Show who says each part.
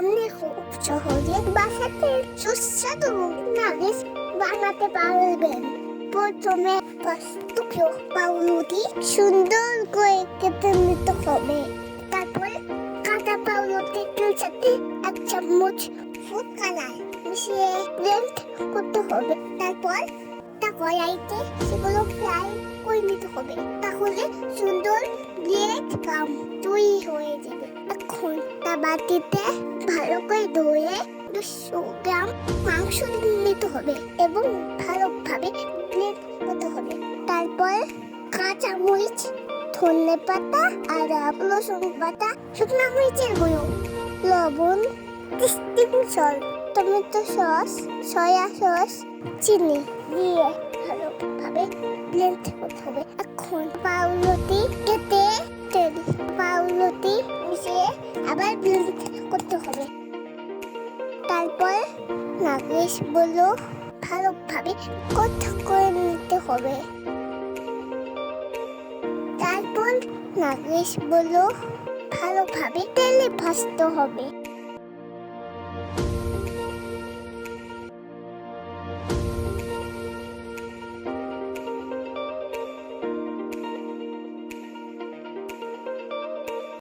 Speaker 1: আপনি খুব সহজে বাসাতে সুস্বাদু নাগেস বানাতে পারবেন। প্রথমে কষ্টকে পাউরুটি সুন্দর করে কেটে নিতে হবে। তারপর কাঁচা পাউরুটির সাথে এক চামচ ফুড কালার মিশিয়ে ব্লেন্ড করতে হবে। তারপর তা কড়াইতে সেগুলো ফ্রাই করে নিতে হবে। তাহলে সুন্দর ব্লেড কাম তৈরি বাটিতে ভালো করে ধুয়ে দুশো গ্রাম মাংস নিতে হবে এবং ভালোভাবে ব্লেড করতে হবে। তারপর কাঁচা মরিচ ধনে পাতা আর রসুন পাতা, শুকনো মরিচের গুঁড়ো, লবণ tasting salt tomato sauce soya sauce চিনি দিয়ে ভালোভাবে ব্লেন্ড করতে হবে। এখন পাউরুটি কেটে তেল পাউরুটি আবার ব্লেন্ড করতে হবে। তারপর নাগেশ বলল, ভালোভাবে কথা করে নিতে হবে। তারপর নাগেশ বলল, ভালোভাবে তেলে ভাজতে হবে।